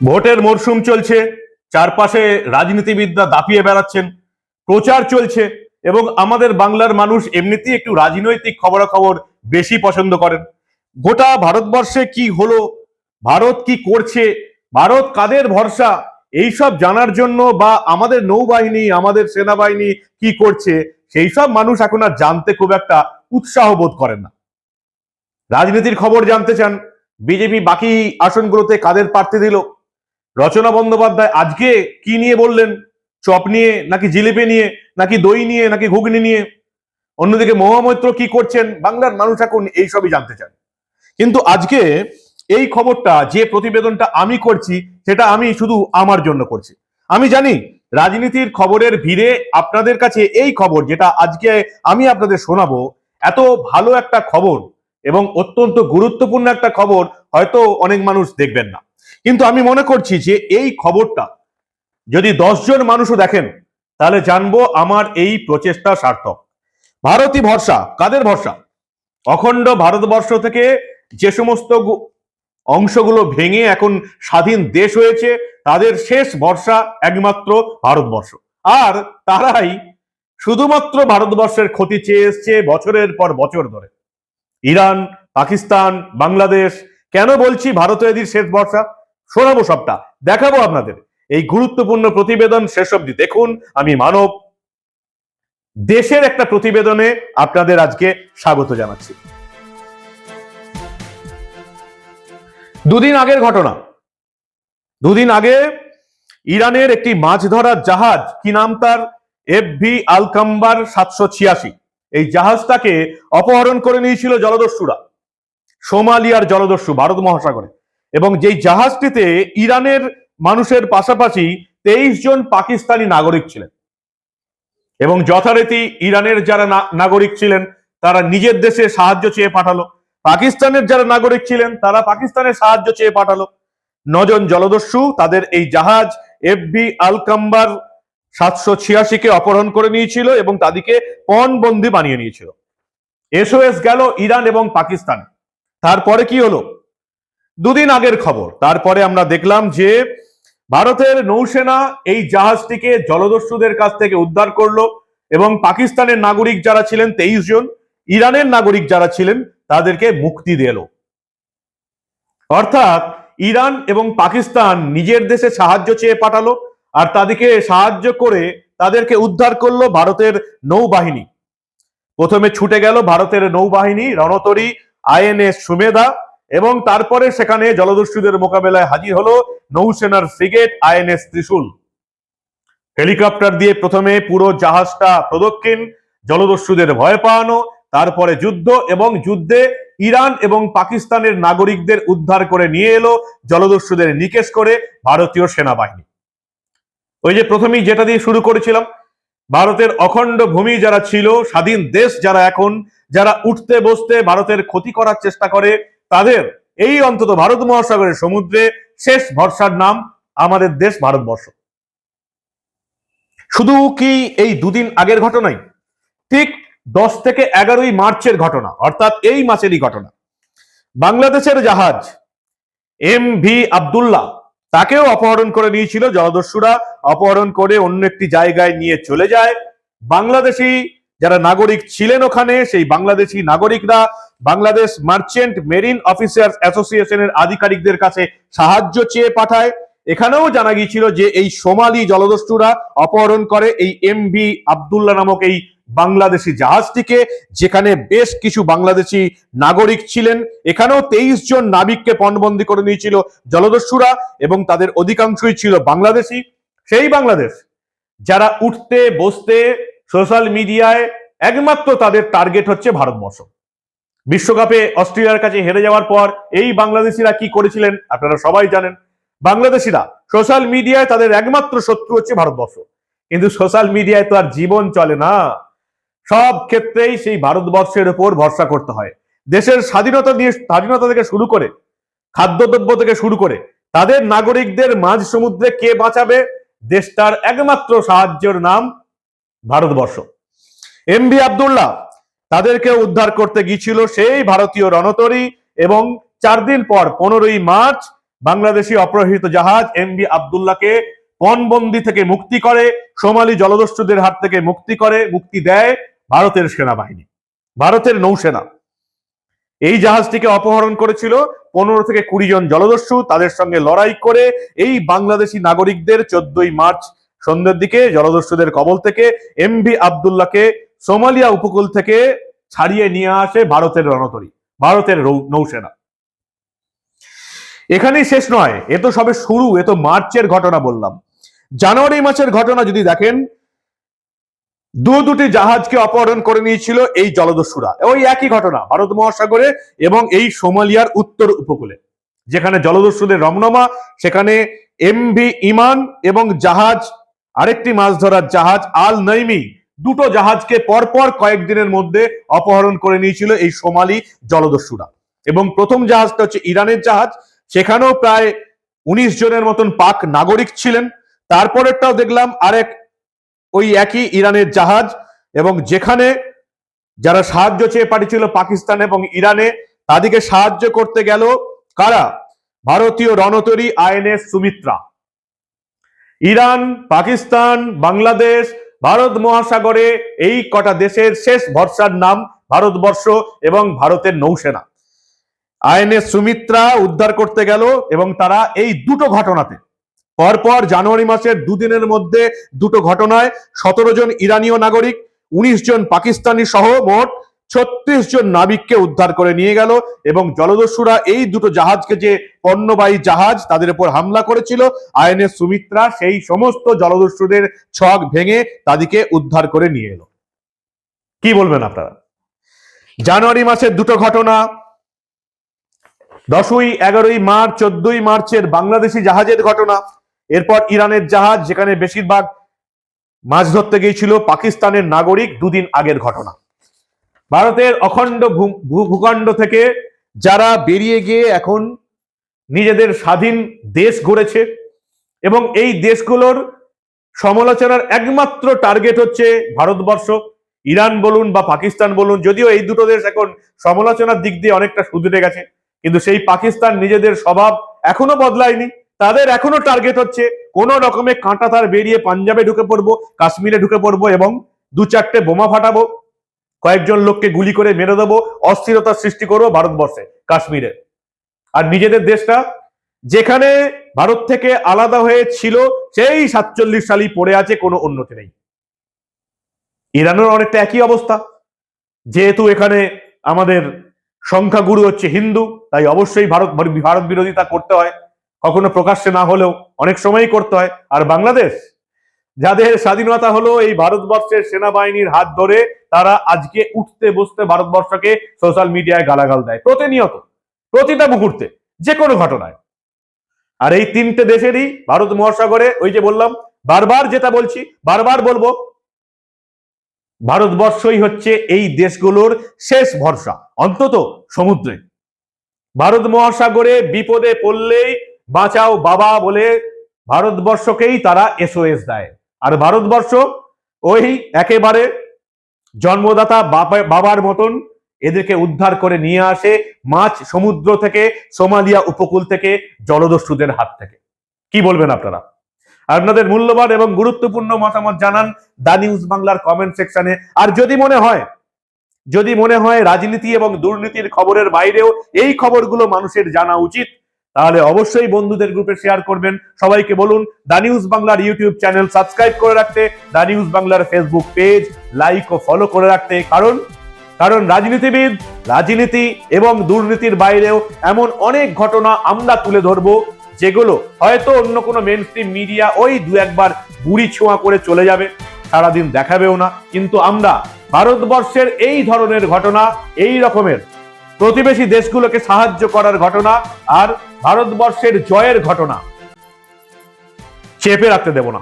ভোটের মরশুম চলছে, চারপাশে রাজনীতিবিদরা দাপিয়ে বেড়াচ্ছেন, প্রচার চলছে এবং আমাদের বাংলার মানুষ এমনিতেই একটু রাজনৈতিক খবরাখবর বেশি পছন্দ করেন। গোটা ভারতবর্ষে কি হলো, ভারত কি করছে, ভারত কাদের ভরসা, এইসব জানার জন্য বা আমাদের নৌবাহিনী, আমাদের সেনাবাহিনী কি করছে সেই সব মানুষ এখন আর জানতে খুব একটা উৎসাহ বোধ করেন না। রাজনীতির খবর জানতে চান, বিজেপি বাকি আসনগুলোতে কাদের প্রার্থী দিল? রচনা বন্দ্যোপাধ্যায় আজকে কি নিয়ে বললেন? চপ নিয়ে, নাকি জিলিপি নিয়ে, নাকি দই নিয়ে, নাকি ঘুগনি নিয়ে? অন্যদিকে মহামৈত্র কি করছেন? বাংলার মানুষ এখন এইসবই জানতে চান। কিন্তু আজকে এই খবরটা, যে প্রতিবেদনটা আমি করছি, সেটা আমি শুধু আমার জন্য করছি। আমি জানি রাজনীতির খবরের ভিড়ে আপনাদের কাছে এই খবর, যেটা আজকে আমি আপনাদের শোনাবো, এত ভালো একটা খবর এবং অত্যন্ত গুরুত্বপূর্ণ একটা খবর হয়তো অনেক মানুষ দেখবেন না। কিন্তু আমি মনে করছি যে এই খবরটা যদি জন মানুষও দেখেন, তাহলে জানব আমার এই প্রচেষ্টা সার্থক। ভারতী ভরসা, কাদের ভরসা? অখণ্ড ভারতবর্ষ থেকে যে সমস্ত অংশগুলো ভেঙে এখন স্বাধীন দেশ হয়েছে, তাদের শেষ ভরসা একমাত্র ভারতবর্ষ। আর তারাই শুধুমাত্র ভারতবর্ষের ক্ষতি চেয়ে এসছে বছরের পর বছর ধরে। ইরান, পাকিস্তান, বাংলাদেশ, কেন বলছি ভারত এদের শেষ ভরসা? শোনাবো সবটা, দেখাবো আপনাদের। এই গুরুত্বপূর্ণ প্রতিবেদন শেষ অব্দি দেখুন। আমি মানব, দেশের একটা প্রতিবেদনে আপনাদের আজকে স্বাগত জানাচ্ছি। দুদিন আগের ঘটনা। দুদিন আগে ইরানের একটি মাছ ধরার জাহাজ, কি নাম তার? এফ ভি আলকাম্বার সাতশো ছিয়াশি। এই জাহাজটাকে অপহরণ করে নিয়েছিল জলদস্যুরা। সোমালিয়ার জলদস্যু, ভারত মহাসাগরে। এবং যেই জাহাজটিতে ইরানের মানুষের পাশাপাশি তেইশ জন পাকিস্তানি নাগরিক ছিলেন এবং যথারীতি ইরানের যারা নাগরিক ছিলেন, তারা নিজের দেশে সাহায্য চেয়ে পাঠালো। পাকিস্তানের যারা নাগরিক ছিলেন, তারা পাকিস্তানের সাহায্য চেয়ে পাঠালো। নজন জলদস্যু তাদের এই জাহাজ এফ বি আলকাম্বার সাতশো ছিয়াশিকে অপহরণ করে নিয়েছিল এবং তাদেরকে পণবন্দি বানিয়ে নিয়েছিল। এসওএস গেল ইরান এবং পাকিস্তান। তারপরে কি হলো? দুদিন আগের খবর। তারপরে আমরা দেখলাম যে ভারতের নৌসেনা এই জাহাজটিকে জলদস্যুদের কাছ থেকে উদ্ধার করল এবং পাকিস্তানের নাগরিক যারা ছিলেন তেইশ জন, ইরানের নাগরিক যারা ছিলেন, তাদেরকে মুক্তি দিল। অর্থাৎ ইরান এবং পাকিস্তান নিজের দেশে সাহায্য চেয়ে পাঠালো আর তাদেরকে সাহায্য করে তাদেরকে উদ্ধার করল ভারতের নৌবাহিনী। প্রথমে ছুটে গেল ভারতের নৌবাহিনী রণতরী, আইএনএস সুমেধা এবং তারপরে সেখানে জলদস্যুদের মোকাবেলায় হাজির হলো নৌসেনার ফ্রিগেট আইএনএস ত্রিশূল। হেলিকপ্টার দিয়ে প্রথমে পুরো জাহাজটা প্রদক্ষিণ, জলদস্যুদের ভয় পাওয়ানো, তারপরে যুদ্ধ এবং যুদ্ধে ইরান এবং পাকিস্তানের নাগরিকদের উদ্ধার করে নিয়ে এলো, জলদস্যুদের নিকেশ করে ভারতীয় সেনাবাহিনী। ওই যে প্রথমেই যেটা দিয়ে শুরু করেছিলাম, ভারতের অখণ্ড ভূমি যারা ছিল, স্বাধীন দেশ যারা এখন, যারা উঠতে বসতে ভারতের ক্ষতি করার চেষ্টা করে তাদের এই অন্তত ভারত মহাসাগরের সমুদ্রে শেষ ভরসার নাম আমাদের দেশ ভারতবর্ষ। শুধু কি এই দুদিন আগের ঘটনাই? ঠিক দশ থেকে এগারোই মার্চের ঘটনা, অর্থাৎ এই মাসেরই ঘটনা। বাংলাদেশের জাহাজ এম ভি আবদুল্লাহ তাকেও অপহরণ করে নিয়েছিল জলদস্যুরা, অপহরণ করে অন্য একটি জায়গায় নিয়ে চলে যায়। বাংলাদেশি যারা নাগরিক ছিলেন ওখানে, সেই বাংলাদেশি নাগরিকরা বাংলাদেশ মার্চেন্ট মেরিন অফিসার্স অ্যাসোসিয়েশনের আধিকারিকদের কাছে সাহায্য চেয়ে পাঠায়। এখানেও জানা গিয়েছিল যে এই সোমালি জলদস্যুরা অপহরণ করে এই এম ভি আবদুল্লাহ নামক এই বাংলাদেশি জাহাজটিকে, যেখানে বেশ কিছু বাংলাদেশি নাগরিক ছিলেন। এখানেও তেইশ জন নাবিককে পণবন্দি করে নিয়েছিল জলদস্যুরা এবং তাদের অধিকাংশই ছিল বাংলাদেশি। সেই বাংলাদেশ, যারা উঠতে, বসতে সোশ্যাল মিডিয়ায় একমাত্র তাদের টার্গেট হচ্ছে ভারতবর্ষ। বিশ্বকাপে অস্ট্রেলিয়ার কাছে হেরে যাওয়ার পর এই বাংলাদেশিরা কি করেছিলেন আপনারা সবাই জানেন। বাংলাদেশিরা সোশ্যাল মিডিয়ায় তাদের একমাত্র শত্রু হচ্ছে ভারতবর্ষ। কিন্তু সোশ্যাল মিডিয়ায় তো আর জীবন চলে না। সব ক্ষেত্রেই সেই ভারতবর্ষের উপর ভরসা করতে হয়। দেশের স্বাধীনতা দিয়ে স্বাধীনতা থেকে শুরু করে, খাদ্যদ্রব্য থেকে শুরু করে, তাদের নাগরিকদের মাঝ সমুদ্রে কে বাঁচাবে, দেশটার একমাত্র সাহায্যের নাম ভারতবর্ষ। এম বি আবদুল্লাহ তাদেরকে উদ্ধার করতে গিয়েছিল সেই ভারতীয় রণতরী এবং চার দিন পর পনেরোই মার্চ বাংলাদেশি অপহৃত জাহাজ এমবি আবদুল্লাহকে পণবন্দি থেকে মুক্তি করে, সোমালি জলদস্যুদের হাত থেকে মুক্তি করে, মুক্তি দেয় ভারতের সেনাবাহিনী, ভারতের নৌসেনা। এই জাহাজটিকে অপহরণ করেছিল পনেরো থেকে কুড়ি জন জলদস্যু, তাদের সঙ্গে লড়াই করে এই বাংলাদেশি নাগরিকদের চোদ্দই মার্চ সন্ধ্যের দিকে জলদস্যুদের কবল থেকে এম এমভি আবদুল্লাহকে সোমালিয়া উপকূল থেকে ছাড়িয়ে নিয়ে আসে ভারতের রণতরী, ভারতের নৌসেনা। এখানেই শেষ নয়, এ তো সবে শুরু, এ তো মার্চের ঘটনা বললাম। জানুয়ারি মাসের ঘটনা যদি দেখেন, দু দুটি জাহাজকে অপহরণ করে নিয়েছিল এই জলদস্যুরা। ওই একই ঘটনা, ভারত মহাসাগরে এবং এই সোমালিয়ার উত্তর উপকূলে, যেখানে জলদস্যুদের রমনমা, সেখানে এমভি ইমান এবং জাহাজ, আরেকটি মাছ ধরার জাহাজ আল নৈমি দুটো জাহাজকে পরপর কয়েকদিনের মধ্যে অপহরণ করে নিয়েছিল এই সোমালি জলদস্যুরা। এবং প্রথম জাহাজটা হচ্ছে ইরানের জাহাজ। সেখানেও প্রায় উনিশ জনের মতন পাক নাগরিক ছিলেন। তারপরেরটাও দেখলাম আরেক ওই একই ইরানের জাহাজ এবং যেখানে যারা সাহায্য চেয়ে পাঠিয়েছিল পাকিস্তান এবং ইরানে, তাদেরকে সাহায্য করতে গেল কারা? ভারতীয় রণতরী আইএনএস সুমিত্রা। ইরান, পাকিস্তান, বাংলাদেশ ভারত মহাসাগরে এই কটা দেশের শেষ ভরসার নাম ভারতবর্ষ এবং ভারতের নৌসেনা। আইএনএস সুমিত্রা উদ্ধার করতে গেল এবং তারা এই দুটো ঘটনাতে। পরপর জানুয়ারি মাসের দুদিনের মধ্যে দুটো ঘটনায় সতেরো জন ইরানীয় নাগরিক, উনিশ জন পাকিস্তানি সহ মোট ছত্রিশ জন নাবিককে উদ্ধার করে নিয়ে গেল এবং জলদস্যুরা এই দুটো জাহাজকে যে পণ্যবাহী জাহাজ তাদের উপর হামলা করেছিল, আইএনএস সুমিত্রা সেই সমস্ত জলদস্যুদের ছক ভেঙে তাদেরকে উদ্ধার করে নিয়ে এলো। কি বলবেন আপনারা? জানুয়ারি মাসের দুটো ঘটনা, দশই এগারোই মার্চ, চোদ্দই মার্চের বাংলাদেশি জাহাজের ঘটনা, এরপর ইরানের জাহাজ যেখানে বেশিরভাগ মাছ ধরতে গিয়েছিল, পাকিস্তানের নাগরিক দুদিন আগের ঘটনা। ভারতের অখণ্ড ভূখণ্ড থেকে যারা বেরিয়ে গিয়ে এখন নিজেদের স্বাধীন দেশ গড়েছে এবং এই দেশগুলোর সমালোচনার একমাত্র টার্গেট হচ্ছে ভারতবর্ষ। ইরান বলুন বা পাকিস্তান বলুন, যদিও এই দুটো দেশ এখন সমালোচনার দিক দিয়ে অনেকটা সুদূরে গেছে, কিন্তু সেই পাকিস্তান নিজেদের স্বভাব এখনও বদলায়নি। তাদের এখনও টার্গেট হচ্ছে কোন রকমে কাঁটা তার বেরিয়ে পাঞ্জাবে ঢুকে পড়ব, কাশ্মীরে ঢুকে পড়ব এবং দু চারটে বোমা ফাটাবো। কয়েকজন লোককে গুলি করে মেরে দেবো অস্থিরতার সৃষ্টি করব ভারতবর্ষে, কাশ্মীরে। আর নিজেদের দেশটা, যেখানে ভারত থেকে আলাদা হয়ে ছিল, সেই সাতচল্লিশ সালই পড়ে আছে, কোনো উন্নতি নেই। ইরানের অনেকটা একই অবস্থা। যেহেতু এখানে আমাদের সংখ্যাগুরু হচ্ছে হিন্দু, তাই অবশ্যই ভারত ভারত বিরোধিতা করতে হয়। কখনো প্রকাশ্যে না হলেও অনেক সময়ই করতে হয়। আর বাংলাদেশ যাদের স্বাধীনতা হলো এই ভারতবর্ষের সেনাবাহিনীর হাত ধরে, তারা আজকে উঠতে বসতে ভারতবর্ষকে সোশ্যাল মিডিয়ায় গালাগাল দেয়। প্রতিনিয়ত, প্রতিটা মুহূর্তে যে কোনো ঘটনায়। আর এই তিনটে দেশেরই, ভারত মহাসাগরে, ওই যে বললাম, বারবার যেটা বলছি, বারবার বলব, ভারতবর্ষই হচ্ছে এই দেশগুলোর শেষ ভরসা, অন্তত সমুদ্রে। ভারত মহাসাগরে বিপদে পড়লেই বাঁচাও বাবা বলে ভারতবর্ষকেই তারা এসওএস দেয়। আর ভারতবর্ষ ওই একেবারে জন্মদাতা বাবা- বাবার মতন এদেরকে উদ্ধার করে নিয়ে আসে মাছ সমুদ্র থেকে, সোমালিয়া উপকূল থেকে, জলদস্যুদের হাত থেকে। কি বলবেন আপনারা? আপনাদের মূল্যবান এবং গুরুত্বপূর্ণ মতামত জানান দা নিউজ বাংলার কমেন্ট সেকশনে। আর যদি মনে হয়, যদি মনে হয় রাজনীতি এবং দুর্নীতির খবরের বাইরেও এই খবরগুলো মানুষের জানা উচিত তাহলে অবশ্যই বন্ধুদের গ্রুপে শেয়ার করবেন। সবাইকে বলুন দা নিউজ বাংলার ইউটিউব চ্যানেল সাবস্ক্রাইব করে রাখতে দা নিউজ বাংলার ফেসবুক পেজ লাইক ও ফলো করে রাখতে। কারণ কারণ রাজনীতিবিদ, রাজনীতি এবং দুর্নীতির বাইরেও এমন অনেক ঘটনা আমরা তুলে ধরবো, যেগুলো হয়তো অন্য কোনো মেন মিডিয়া ওই দু একবার বুড়ি ছোঁয়া করে চলে যাবে। সারাদিন দেখাবেও না। কিন্তু আমরা ভারতবর্ষের এই ধরনের ঘটনা, এই রকমের প্রতিবেশী দেশগুলোকে সাহায্য করার ঘটনা আর ভারতবর্ষের জয়ের ঘটনা চেপে রাখতে দেব না।